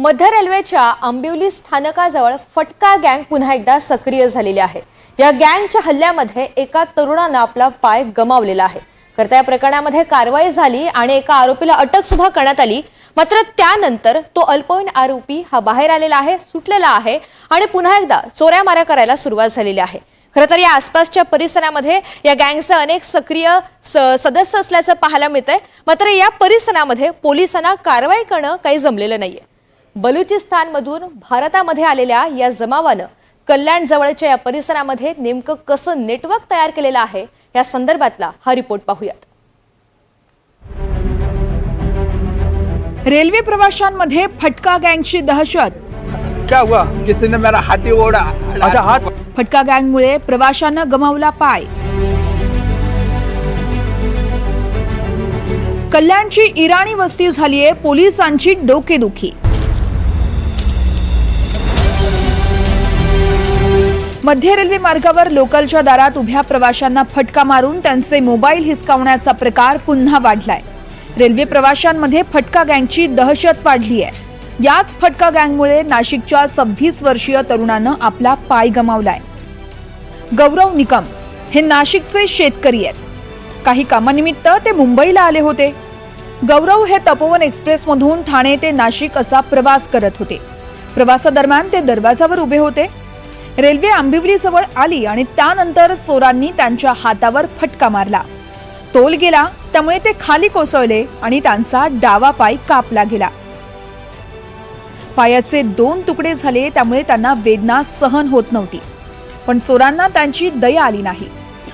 मध्य रेल्वेच्या आंबिवली स्थानकाजवळ फटका गँग पुन्हा एकदा सक्रिय झालेली आहे. या गँगच्या हल्ल्यामध्ये एका तरुणानं आपला पाय गमावलेला आहे. करता या प्रकरणामध्ये कारवाई झाली आणि एका आरोपीला अटक सुद्धा करण्यात आली. मात्र त्यानंतर तो अल्पवयीन आरोपी हा बाहेर आलेला आहे सुटलेला आहे आणि पुन्हा एकदा चोऱ्या माऱ्या करायला सुरुवात झालेली आहे. खरं तर या आसपासच्या परिसरामध्ये या गँगचे अनेक सक्रिय स- सदस्य असल्याचं पाहायला मिळतंय. मात्र या परिसरामध्ये पोलिसांना कारवाई करणं काही जमलेलं नाहीये. बलुचिस्तानमधून भारतामध्ये आलेल्या या जमावानं कल्याण जवळच्या या परिसरामध्ये नेमकं कसं नेटवर्क तयार केलेलं आहे या संदर्भातला हा रिपोर्ट पाहूयात. रेल्वे प्रवाशांमध्ये फटका गँगची दहशत. क्या हुआ? किसी ने मेरा हाथी ओढ़ा? अच्छा हाथ? फटका गँगमुळे प्रवाशांनं गमावला पाय. कल्याणची इराणी वस्ती झालीये पोलिसांची डोकेदुखी. मध्य रेल्वे मार्गावर लोकलच्या दारात उभ्या प्रवाशांना फटका मारून त्यांचे मोबाईल हिसकावण्याचा प्रकार पुन्हा वाढलाय. रेल्वे प्रवाशांमध्ये फटका गँगची दहशत वाढली आहे याच फटका गँगमुळे नाशिकच्या सव्वीस वर्षीय तरुणानं आपला पाय गमावलाय. गौरव निकम हे नाशिकचे शेतकरी आहेत. काही कामानिमित्त ते मुंबईला आले होते. गौरव हे तपोवन एक्सप्रेसमधून ठाणे ते नाशिक असा प्रवास करत होते. प्रवासादरम्यान ते दरवाजावर उभे होते. रेल्वे आंबिवलीजवळ आली आणि त्यानंतर चोरांनी त्यांच्या हातावर फटका मारला. तोल गेला त्यामुळे ते खाली कोसळले आणि त्यांचा डावा पाय कापला गेला. पायाचे दोन तुकडे झाले त्यामुळे त्यांना वेदना सहन होत नव्हती. पण चोरांना त्यांची दया आली नाही.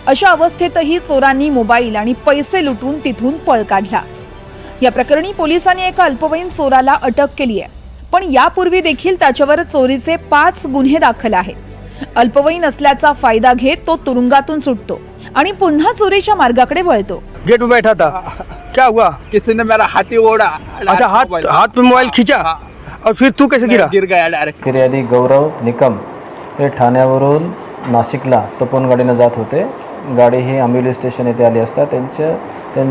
अशा अवस्थेतही चोरांनी मोबाईल आणि पैसे लुटून तिथून पळ काढला. या प्रकरणी पोलिसांनी एका अल्पवयीन चोराला अटक केली आहे पण यापूर्वी देखील त्याच्यावर चोरीचे पाच गुन्हे दाखल आहेत. अल्पवयीन असल्याचा फायदा घेत तो तुरुंगातून सुटतो आणि पुन्हा चोरीच्या मार्गाकडे वळतो. गेट बैठा था क्या हुआ? किसी ने मेरा हाथी ओढ़ा. अच्छा हाथ हाथ में मोबाइल खींचा. हाँ। और फिर तू कैसे गिरा? गिर गया डायरेक्ट फिर्यादी गौरव निकम हे ठाण्यावरून नाशिकला तपोवन गाडीनं जात होते. गाडी ही आंबिवली स्टेशन येथे आली असता. त्यांच्या त्यां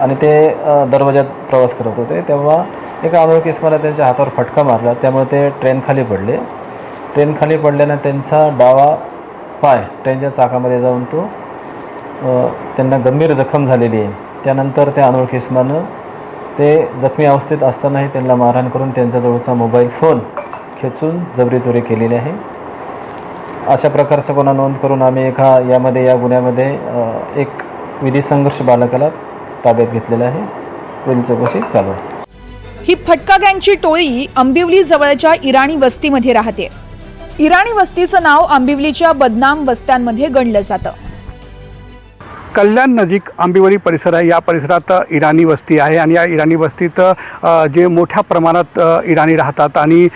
आणि ते अ, दरवाजात प्रवास करत होते. तेव्हा एका अनोळखी इसमाला त्यांच्या हातावर फटका मारला. त्यामुळे ते ट्रेन खाली पडले. ट्रेन खाली पडल्यानं त्यांचा डावा पाय ट्रेनच्या चाकामध्ये जाऊन तो त्यांना गंभीर जखम झालेली आहे. त्यानंतर त्या अनोळखिसमानं ते जखमी अवस्थेत असतानाही त्यांना मारहाण करून त्यांच्याजवळचा मोबाईल फोन खेचून जबरी चोरी केलेली आहे. अशा प्रकारचा गुन्हा नोंद करून आम्ही एका यामध्ये या गुन्ह्यामध्ये एक विधी संघर्ष बालकाला ताब्यात घेतलेला आहे. पुढील चौकशी चालू आहे. ही फटका गँगची टोळी आंबिवली जवळच्या इराणी वस्तीमध्ये राहते. इराणी वस्तीचं नाव आंबिवलीच्या बदनाम वस्त्यांमध्ये गणलं जातं. कल्याण नजीक आंबिवली परिसर आहे. या परिसरात इराणी वस्ती आहे आणि या इराणी वस्तीत जे मोठ्या प्रमाणात इराणी राहतात आणि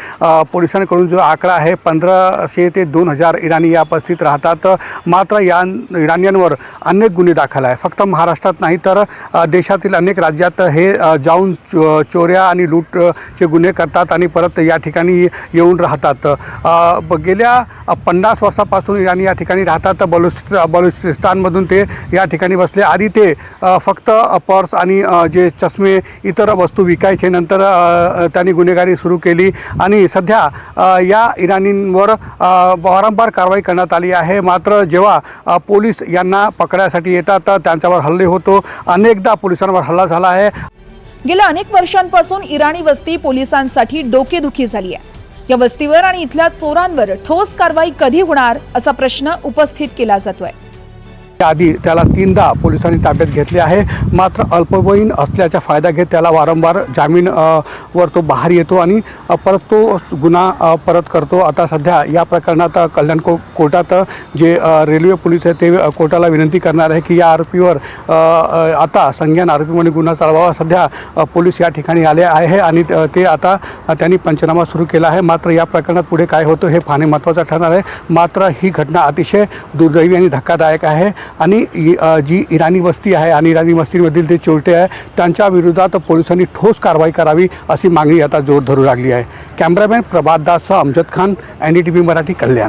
पोलिसांकडून जो आकडा आहे पंधराशे ते दोन हजार इराणी या वस्तीत राहतात. मात्र या इराणींवर अनेक गुन्हे दाखल आहे फक्त महाराष्ट्रात नाही तर देशातील अनेक राज्यात हे जाऊन चो चोऱ्या आणि लूटचे गुन्हे करतात आणि परत या ठिकाणी येऊन राहतात. गेल्या पन्नास वर्षापासून इराणी या ठिकाणी राहतात. बलुच बलुचिस्तानमधून ते या ठिकाणी बसले. आधी ते फक्त पर्स आणि जे चष्मे इतर वस्तू विकायचे नंतर त्यांनी गुन्हेगारी सुरू केली आणि सध्या या इराणींवर वारंवार कारवाई करण्यात आली आहे. मात्र जेव्हा पोलीस यांना पकडायसाठी येतात तर त्यांच्यावर हल्ले होतो. अनेकदा पोलिसांवर हल्ला झाला आहे. गेल्या अनेक वर्षांपासून इराणी वस्ती पोलिसांसाठी डोकेदुखी झाली आहे. या वस्तीवर आणि इथल्या चोरांवर ठोस कारवाई कधी होणार असा प्रश्न उपस्थित केला जातोय. आधी त्याला तीनदा पोलिसांनी ताब्यात घेतले आहे. मात्र अल्पवयीन असल्याचा फायदा घेत त्याला वारंवार जामीन वर तो बाहेर येतो आणि परत तो गुन्हा परत करतो. आता सध्या या प्रकरणात कल्याण को कोर्टात जे रेल्वे पोलीस आहे ते कोर्टाला विनंती करणार आहे की या आरोपीवर आता संज्ञान आरोपी म्हणून गुन्हा चालवावा. सध्या पोलीस या ठिकाणी आले आहे आणि ते आता त्यांनी पंचनामा सुरू केला आहे. मात्र या प्रकरणात पुढे काय होतं हे पाहणे महत्त्वाचं ठरणार आहे. मात्र ही घटना अतिशय दुर्दैवी आणि धक्कादायक आहे. आणि जी इराणी वस्ती आहे आणि इराणी वस्तीमधील जे चोरटे आहे त्यांच्या विरोधात पोलिसांनी ठोस कारवाई करावी अशी मागणी आता जोर धरू लागली आहे. Cameraman Prabhat दाससह Amjad Khan N D T V Marathi Kalyan.